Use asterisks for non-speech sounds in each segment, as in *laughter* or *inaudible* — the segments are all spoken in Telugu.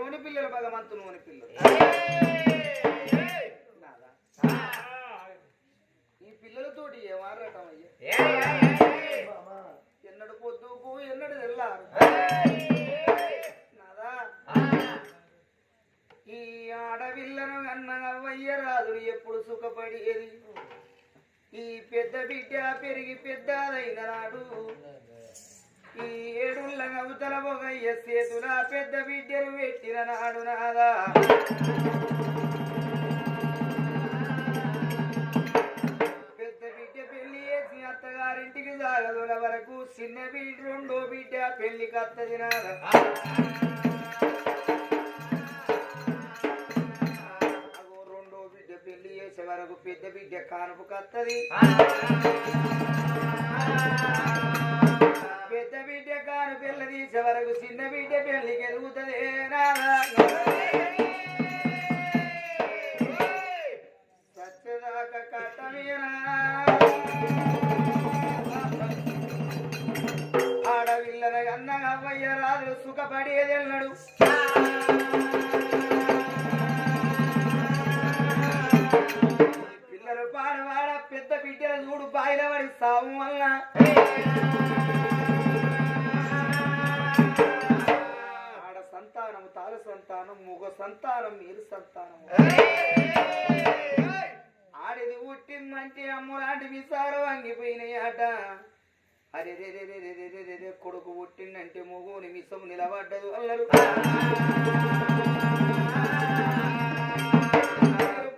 బాధ్యలోని పిల్లలు భగవంతుని ఓని పిల్లలు. ఈ పిల్లలతోటి ఏం ఆడటం అయ్యా బామా ఎన్నడు పొద్దుకు ఎన్నడు తెల్లారు. నాదా? ఈ ఆడపిల్లను కన్నవయ్య రాదులు ఎప్పుడు సుఖపడేది? ఈ పెద్ద బిడ్డ పెరిగి పెద్దదైన నాడు. ఈ ఏడుళ్ళ అవతల పొగయ్య సేతుల పెద్ద బిడ్డను పెట్టిన నాడు నాదా. పెద్ద బిడ్డ పెళ్ళి చేసి అత్తగారింటికి జాగదుల వరకు చిన్న బిడ్డ రెండో బిడ్డ పెళ్ళికి అత్తది నాదా అగో రెండో బిడ్డ పెళ్ళి చేసే వరకు పెద్ద బిడ్డ కానుపు కత్తది. పెద్ద బిడ్డ కారు పిల్ల తీసే వరకు చిన్న బిడ్డ పెళ్ళికి ఎదుగుతుంది ఆడవిల్లన అన్నగా అవ్వయ్య రాజు సుఖపడేది ఎన్నడు సంతానం మీరు సంతానం. ఆడిది పుట్టిందంటే అమ్మలాంటి విసారం అంగిపోయినాయట అరే రే రే రే రే రే రే కొడుకు పుట్టిందంటే మొగుని మిసం నిలబడ్డదు అల్లరు.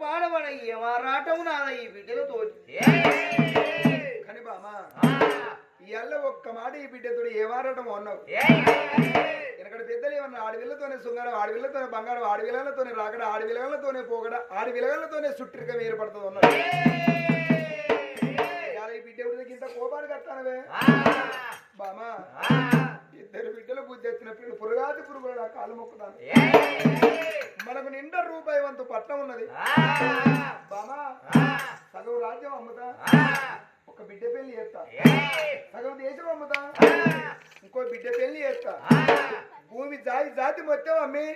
పాడబడ ఏమారాటం నాదయ్యి బిడ్డలతోటి. ఇవాళ ఒక్క మాట ఈ బిడ్డతోడు ఏ వారటం అన్నావు? ఇక్కడ పెద్దలు ఏమన్నా ఆడవిల్లతోనే శృంగారం ఆడవిల్లతోనే బంగారం ఆడవిల్లలతోనే రాకడ ఆడవిల్లలతోనే పోగడ ఆడవిల్లలతోనే సుట్టిరికం ఏర్పడుతుంది అన్నాడు ఈ బిడ్డ ఎవరికి ఇంత కోపానికి వస్తానవే బామా ఇద్దరు బిడ్డలు బుద్ధి ఎత్తిన పిల్లలు పురుగాది పురుగులు కాలు మొక్కుతాను. మనకు నిండా రూపాయి వంతు పట్నం ఉన్నది. బామా సగం రాజ్యం అమ్ముతా. ఒక బిడ్డ పెళ్ళి చేస్తా. సగం దేశం అమ్ముతా. ఇంకో బిడ్డ పెళ్ళి చేస్తా. భూమి జాతి జాతి మొత్తం అమ్మి.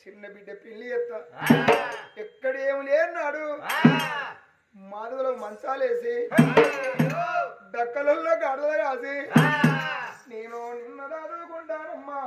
చిన్న బిడ్డ పెళ్ళి చేస్తా. ఎక్కడ ఏం లేనాడు. మాధవులో మంచాలేసి డక్కలలో గడలు రాసి నేను నిన్న చదువుకుంటానమ్మా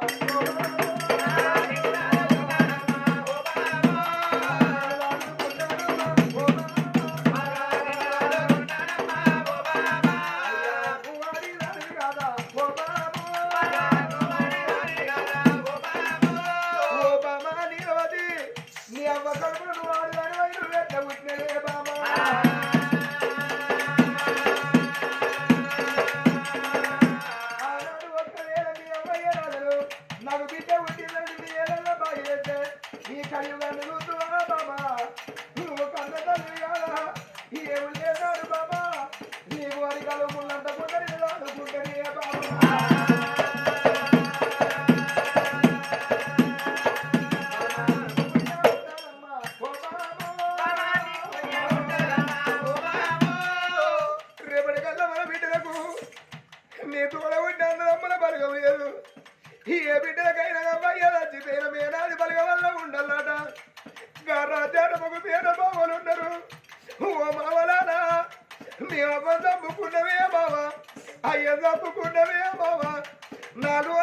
అయ్యో తప్పుకున్నవే బావా. అయ్యో తప్పుకున్నవే బావా. నాలుగు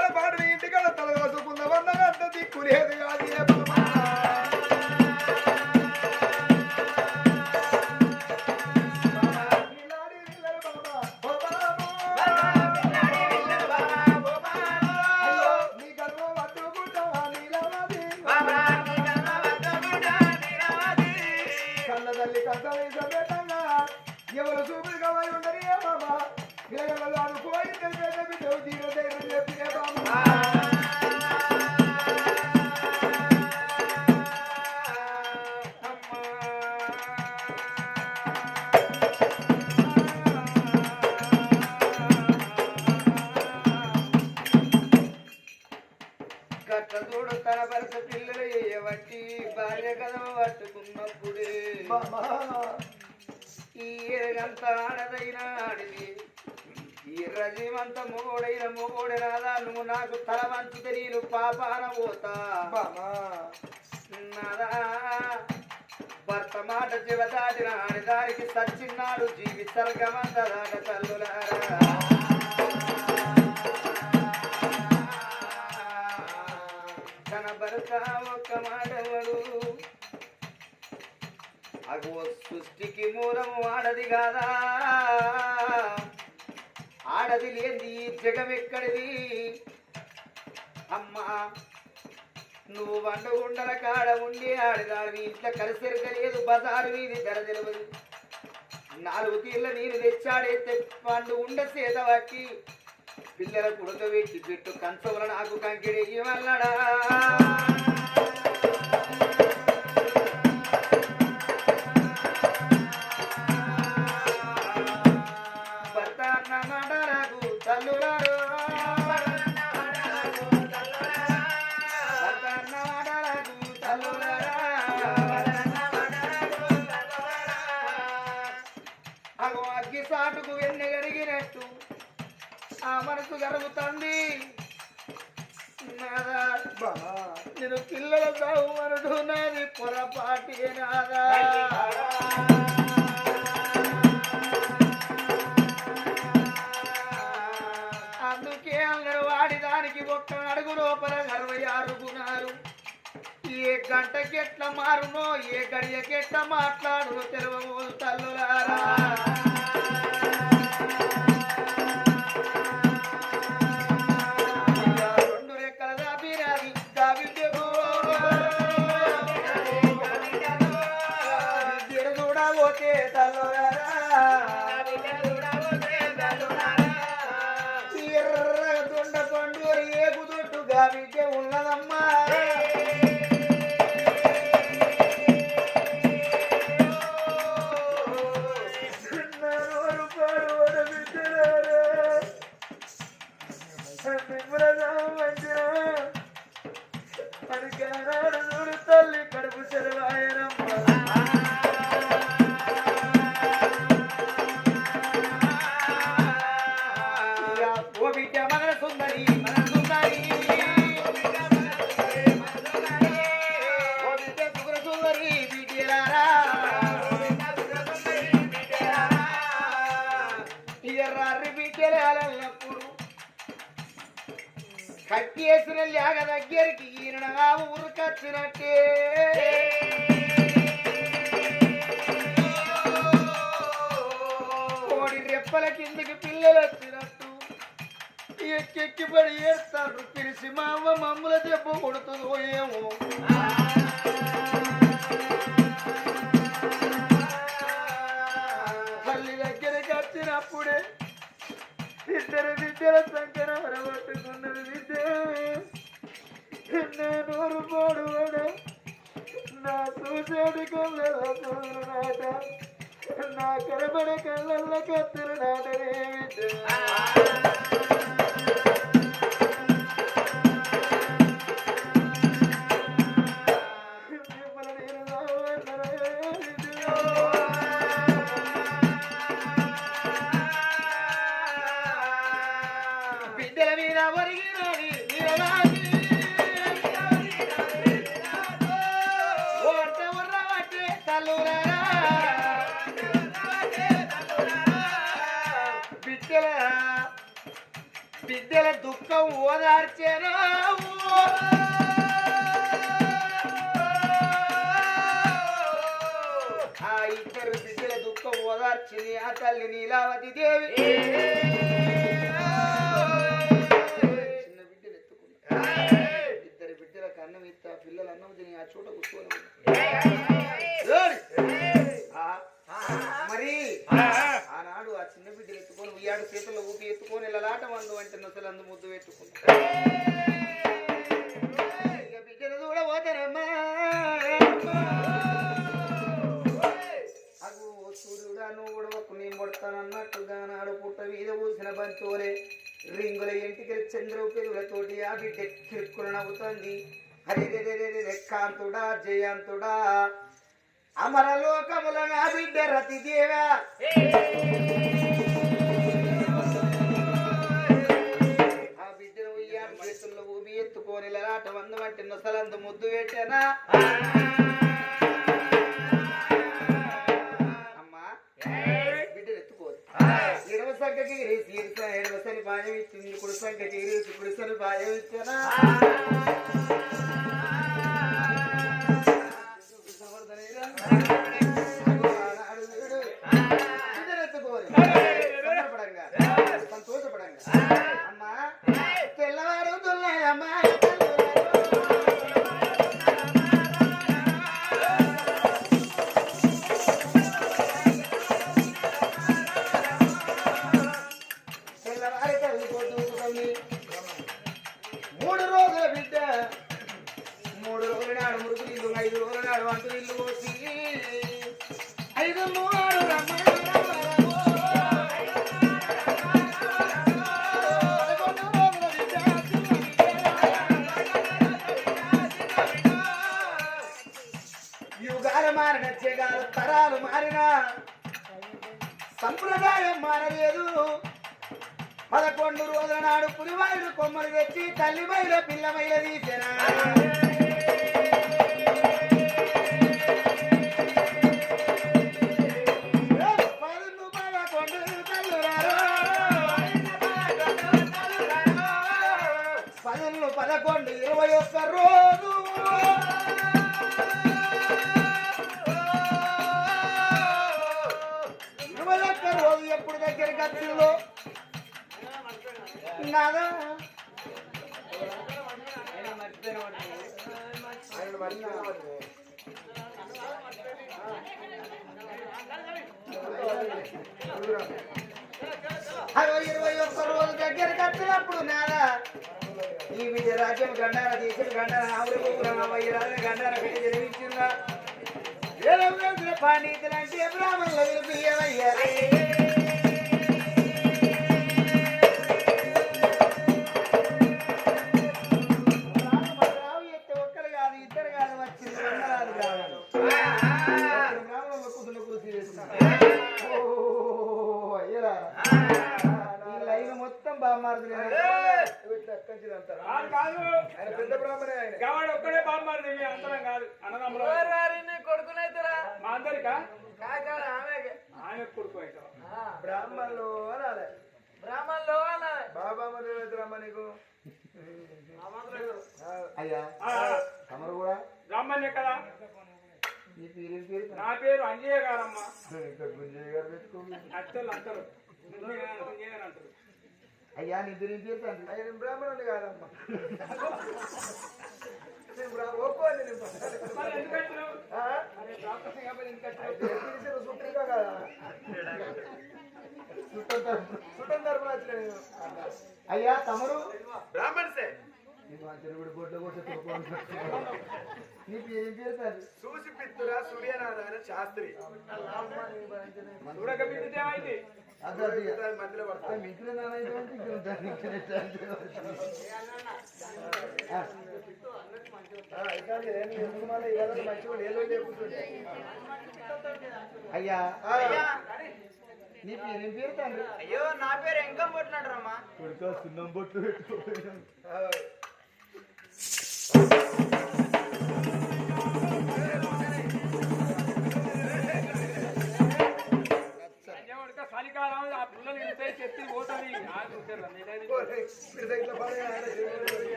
నువ్వు నాకు తల వంచితే నేను పాపాన పోతా భర్త మాట చెవదాటిన ఆడదానికి సచ్చిన్నాడు జీవి సర్గమంతదాట తల్లులారా. తన భర్త ఒక్క మాటవడు. అగో సృష్టికి మూలము ఆడది కాదా? ఆడది లేని జగం ఎక్కడిది? అమ్మా నువ్వు వండగుండల కాడ ఉండి ఆడదాని ఇంట్లో కలిసెరగలేదు బజారు వీధి ధర తెలియదు నాలుగు తీర్ల నీరు తెచ్చాడైతే పండు ఉండ సేద పట్టి పిల్లల ఉడకబెట్టి పెట్టు కంచవల నాకు కంకిడి వల్లడా. మనసు నేను పిల్లల సాగు మనుడు నాది పొరపాటి నాదా. అందుకే అందరూ వాడి దానికి ఒక్క అడుగు లోపల అరవై ఆరు గుణాలు. ఏ గంటకి ఎట్లా మారునో ఏ గడియకి ఎట్లా మాట్లాడునో తెలవబోదు తల్లులారా. కట్టేసిన లేక దగ్గరికి ఈయనగా ఊరికొచ్చినట్టే కోడి రెప్పల కిందకి పిల్లలు వచ్చినట్టు. ఎక్కెక్కి పడి ఏస్తారు పిలిచి మా అమ్మ మమ్ముల దెబ్బ కొడుతుందో ఏమో. తల్లి దగ్గరికి వచ్చినప్పుడే ఇద్దరు విద్యల సంఖ్యన వరగొట్టుకున్నది విద్య నేను నోరు నా చూసేది కళ్ళ నాట నా కనబడే కళ్ళల్లో కత్తులు నాటనే విద్య బిడ్డల బిడ్డల దుఃఖం ఓదార్చేనా ఆ ఇద్దరు బిడ్డల దుఃఖం ఓదార్చింది ఆ తల్లి నీలావతి దేవి. చిన్న బిడ్డలు ఎత్తుకున్నా ఇద్దరు బిడ్డలకు అన్నం ఇస్తా పిల్లలు అన్నం తిని ఆ చోట కూర్చొని ఉయ్యాడు ఊపి ఎత్తుకొని లలాట మందు అంటే నొసలు అందు ముద్దు పెట్టుకున్నా ఇక బిడ్డలు చూడబోతారమ్మా. అగు సూర్యుడా నువ్వు ఉడవకు నేను కొడతానన్నట్టుగా నాడు పుట్ట మీద పూసిన బంచోలే రింగుల ఇంటికి చంద్ర పెరుగులతోటి ఆ బిడ్డ కిరుక్కులు నవ్వుతుంది. అరే రే కాంతుడా జయాంతుడా అమరలోకముల నా బిడ్డ రతిదేవా. ఊబి వంద వంటి నొసలంత ముద్దు పెట్టానా? అమ్మా బిడ్డలు ఎత్తుకోదు ఎడమ సంఖ్యకి రేసి ఇరుసా ఎడమ సరి బాధ్యం ఇచ్చింది. కుడి సంఖ్యకి రేసి కుడి సరి బాధ్యం ఇచ్చానా? తెల్లవారి తల్లిపోతుంది మూడు రోజుల బిడ్డ మూడు రోజుల నాడు మురుగు ఇల్లు ఐదు రోజుల నాడు వంట ఇల్లు పోసి ఐదు మూడు యుగాలు మారిన జగాలు తరాలు మారినా సంప్రదాయం మారలేదు. పదకొండు రోజుల నాడు పులివాయుడు కొమ్మలు తెచ్చి తల్లి బయలు పిల్ల బయలు తీసిన? ఈ విజయ రాజ్యం గండార దేశం గండార ఆవుల గండార పెట్టి జన్మించిందా వేలం పాండితులు అంటే బ్రాహ్మణులు వినిపించవయ్యా అందరికా? ఆమె కొడుకు అవుతావు బ్రాహ్మణులు అనాలి. బ్రాహ్మణులు బాబా మరి రమ్మ నీకు? అయ్యా. తమరు కూడా? బ్రాహ్మణ్య కదా. నీ పేరు ఏం పేరు? నా పేరు అంజయ్య గారమ్మ. ఇక్కడ గుంజయ్య గారు పెట్టుకోండి. అత్తలు అంటారు. గారు, అంటారు. అయ్యా నీ పేరు పేరు బ్రాహ్మణుడు కాదమ్మా. *laughs* సుట్టిగా కాదా తరపున. వచ్చిన అయ్యా తమరు బ్రాహ్మణ్సే సూసి పిత్తురా సూర్యనారాయణ శాస్త్రి. చూడక మధ్యలో మిత్రులు లేకుంటుంటే అయ్యా. నీ పేరు ఏం పేరు తండ్రి? అయ్యో నా పేరు ఎంకం కొట్టినట్రమ్మా కొడుక సున్నం బొట్టు పెట్టుకోపోయినా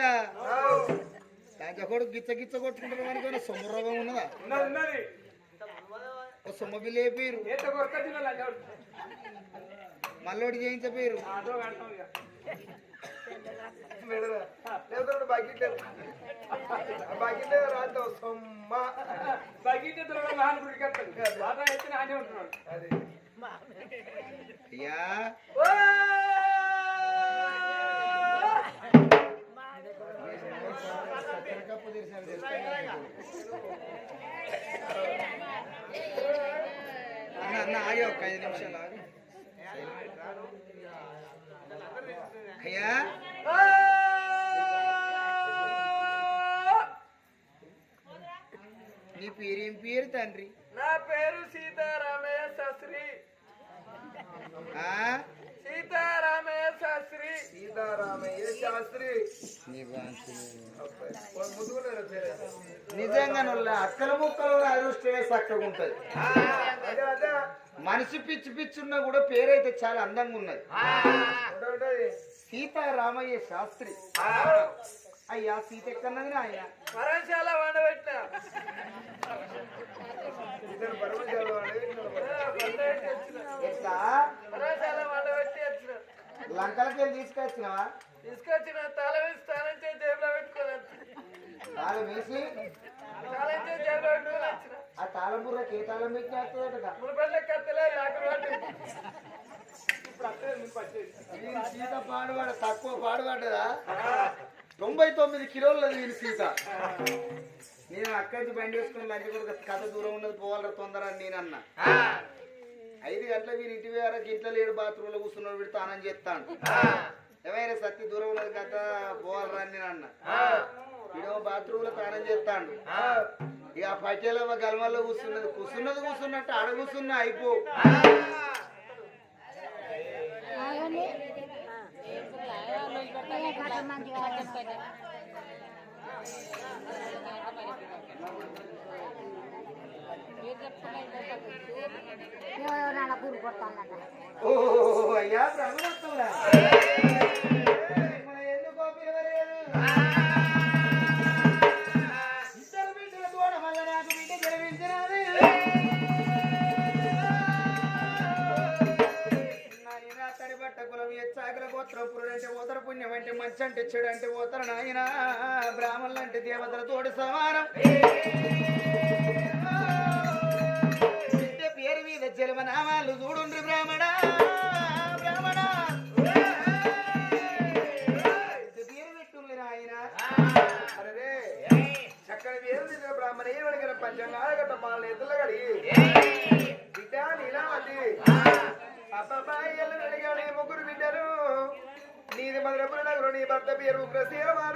ఆ, దాంట్లో కూడా గిచ్చ గిచ్చ కొట్టుకుంటారు అనుకున్న సొమ్ము రోగం ఉన్నదా? ఓ సొమ్మ బిల్లు లంజవాడు మల్లోడి చేయించపోయారు బకెట్ బకెట్ సొమ్మ. ఎత్తిన ఆనే ఉంటున్నాడు. అది అయ్యా కప్పు తెరిచాను అన్న అన్న ఆగే ఒక ఐదు నిమిషాలు ఆగు అయ్యా నీ పేరేం పేరు తండ్రి నా పేరు సీతారామయ్య శాస్త్రి ఆ సీతారామయ్య శాస్త్రి. సీతారామయ్య శాస్త్రి. నిజంగా నువ్వు అక్కల ముక్కలు అదృష్టమే చక్కగా ఉంటది. మనిషి పిచ్చి పిచ్చి ఉన్నా కూడా పేరైతే చాలా అందంగా ఉన్నది. సీతారామయ్య శాస్త్రి. అయ్యా సీత ఎక్కన్నది వండబెట్టిన. ఎట్లా వచ్చిన లంకలకి వెళ్ళి తీసుకొచ్చినవా? తీసుకొచ్చిన తల వేసి స్నానం చేసి జేబులో పెట్టుకొని తాళం వేసి? స్నానం చేసి జేబులో పెట్టుకొని వచ్చిన. ఆ తాళం బుర్రకి ఏ తాళం పెట్టినట్టుదట మునుపల్ల కత్తలే లాకులు పట్టి వీని సీత పాడువాడ తక్కువ పాడుపడ్డదా తొంభై తొమ్మిది కిలోలది వీని సీత. నేను అక్కడి నుంచి బండి వేసుకుని లంచ్ కూడా కథ దూరం ఉన్నది పోవాలరా తొందర అని నేను అన్నా ఐదు గంటల వీని ఇంటి వేరకు ఇంట్లో లేడు బాత్రూమ్లో కూర్చున్నాడు వీడు తానం చేస్తాడు. ఎవరైనా సత్తి దూరం ఉన్నది కథ పోవాలరా అని నేను అన్నా. వీడేమో బాత్రూమ్లో తానం చేస్తాడు ఇక ఆ పట్టేల గల్మల్లో కూర్చున్నది. కూర్చున్నది కూర్చున్నట్టు ఆడ కూర్చున్నా అయిపో అయ్యా బ్రహ్మరత్తుడా మన ఎందుకో పిలవలేదు ఇద్దరు బిడ్డల తోడ మళ్ళా నాకు బిడ్డ జన్మించినది నాయన తడి బట్ట కులం ఎచ్చాకల గోత్రం పురుడంటే ఓతర పుణ్యం అంటే మంచి అంటే చెడు అంటే ఓతర నాయన. బ్రాహ్మణులు అంటే దేవతల తోడు సమానం. ఎరువు ప్రసేవారు